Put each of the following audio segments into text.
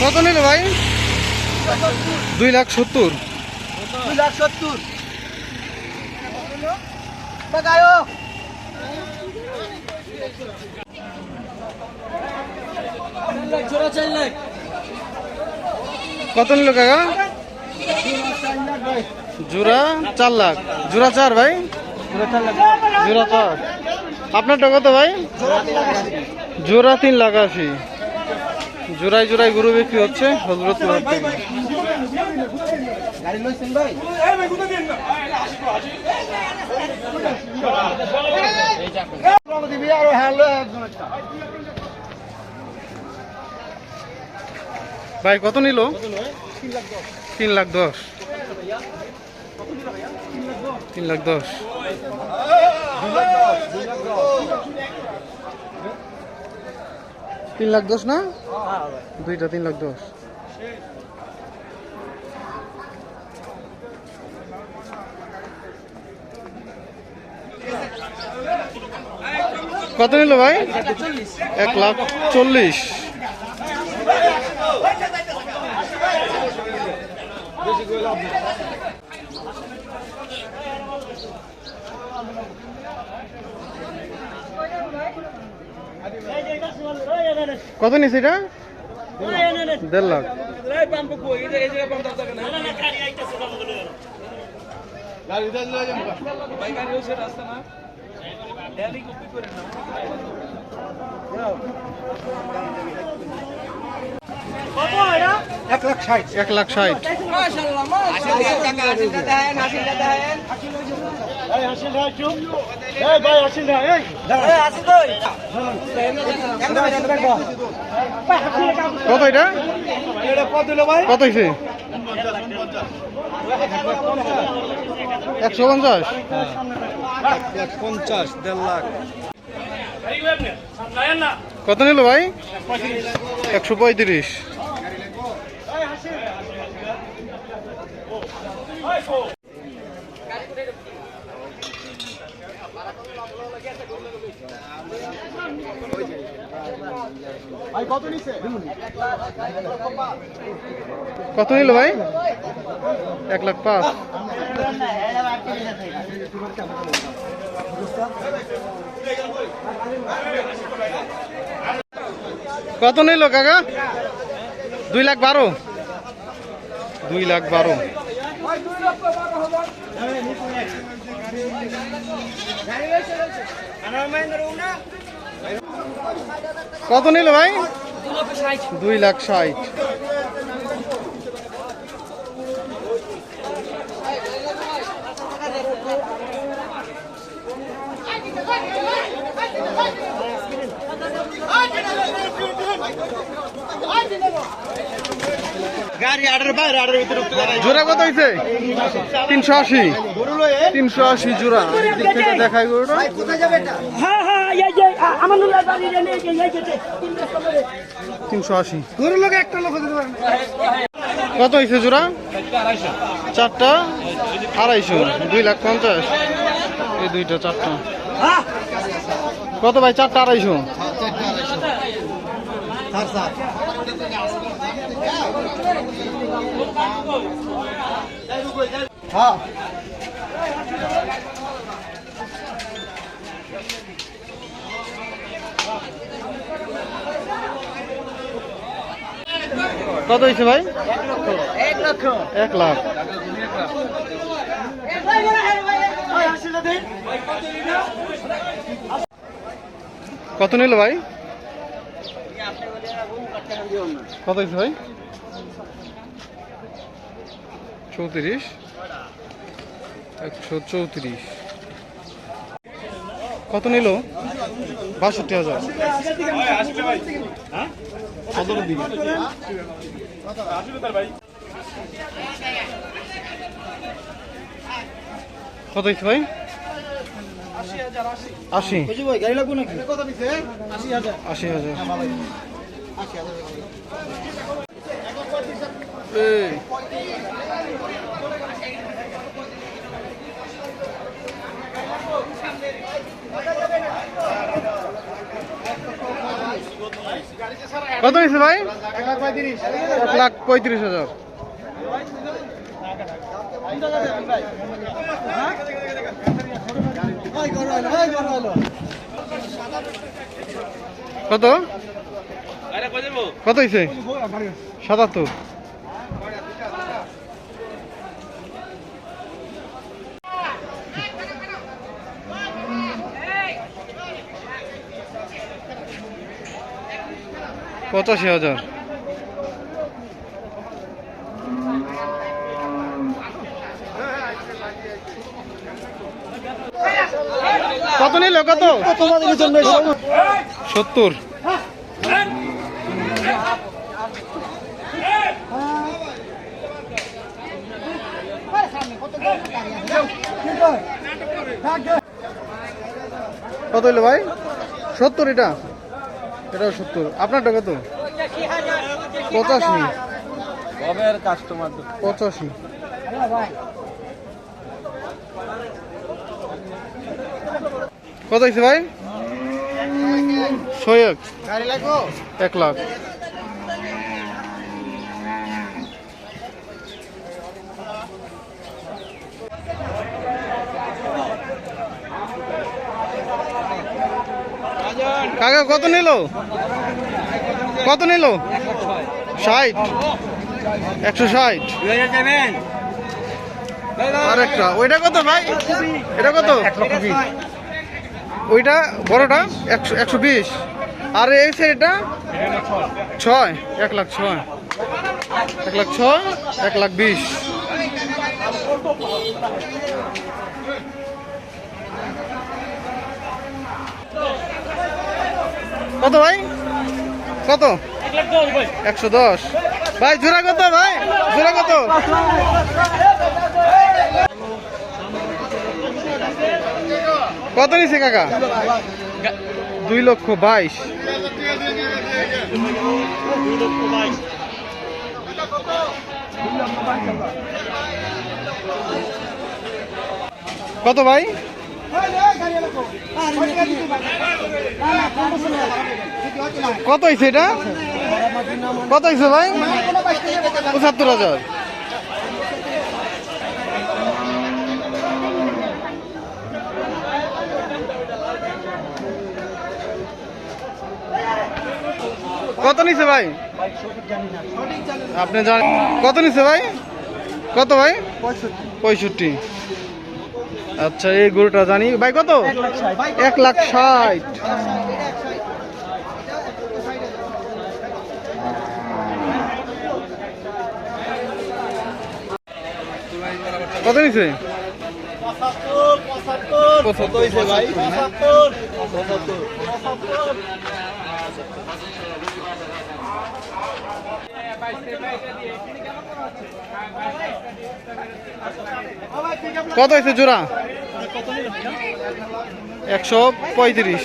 কত নিল ভাই? দুই লাখ সত্তর। দুই লাখ সত্তর। কত নিল কাকা? জোড়া চার লাখ। জোড়া চার ভাই? জোড়া চার। আপনার আপনারটা কত ভাই? জোড়া তিন লাখ আশি। জোড়ায় জোড়ায় গরু বিক্রি হচ্ছে একটা ভাই কত নিল তিন লাখ দশ তিন লাখ দশ তিন লাখ দশ না? দুইটা তিন লাখ দশ। কত নিল ভাই? এক লাখ চল্লিশ। কত নিছে এটা? দেড় লাখ। এক লাখ ষাট। এক লাখ ষাট কত এটা? কত হয়েছে একশো পঞ্চাশ। পঞ্চাশ দেড় লাখ। কত নিল ভাই? একশো পঁয়ত্রিশ। কত নিল ভাই? এক লাখ পাঁচ। কত নিল কাকা? দুই লাখ বারো। দুই লাখ বারো। কত নিল ভাই? দুই লাখ ষাট। গাড়ি আড়ের বাইরে আড়ের ভিতরে উঠতে দাঁড়াই জোড়া কত হয়েছে তিনশো আশি। তিনশো আশি জোড়া। থেকে দেখাই তিনশো আশি। লোক একটা লোক কত হয়েছে জোড়া? চারটা? আড়াইশো দুই লাখ পঞ্চাশ। এই দুইটা চারটা। কত ভাই? চারটা আড়াইশো? হ্যাঁ। কত হয়েছে ভাই? এক লাখ। কত নিল ভাই? কত হয়েছে ভাই? চৌত্রিশ। একশো চৌত্রিশ। কত নিল? বাষট্টি হাজার। কত হয়েছে ভাই? আশি। বুঝি ভাই গাড়ি লাগবো নাকি? কত আশি হাজার। আশি হাজার। আশি হাজার এই। কত হয়েছে ভাই? এক লাখ পঁয়ত্রিশ হাজার। কত? কত হয়েছে সাতাত্তর। পঁচাশি হাজার কত নিল কত? তোমাদের জন্য সত্তর। কত হইল ভাই? সত্তর এটা? এটাও সত্তর। আপনারটা কত? পঁচাশি। কাস্টমার পঁচাশি। কত হয়েছে ভাই? ছয়েক এক লাখ। কাকা, কত নিল? কত নিল? ষাট। একশো ষাট। আর একটা ওইটা কত ভাই? এটা কত? ওইটা বড়টা? একশো একশো বিশ। আর এই সাইডটা? ছয়। এক লাখ ছয়। এক লাখ ছয়, এক লাখ বিশ। কত ভাই? কত? একশো দশ। ভাই, জোড়া কত ভাই? জোড়া কত? কত নিছে কাকা? দুই লক্ষ বাইশ। কত ভাই? কত হয়েছে এটা? কত হয়েছে ভাই? পঁচাত্তর হাজার। কত নিছে ভাই? আপনি জানেন। কত নিছে ভাই? কত ভাই? পঁয়ষট্টি। আচ্ছা এই গরুটা জানি। ভাই, কত? এক লাখ ষাট। কত নিছে কত হয়েছে কত জোড়া? একশো পঁয়ত্রিশ।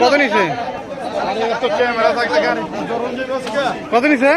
কত নিছে? কত নিছে?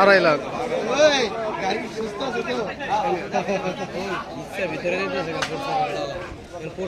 আড়াই লাখ। তো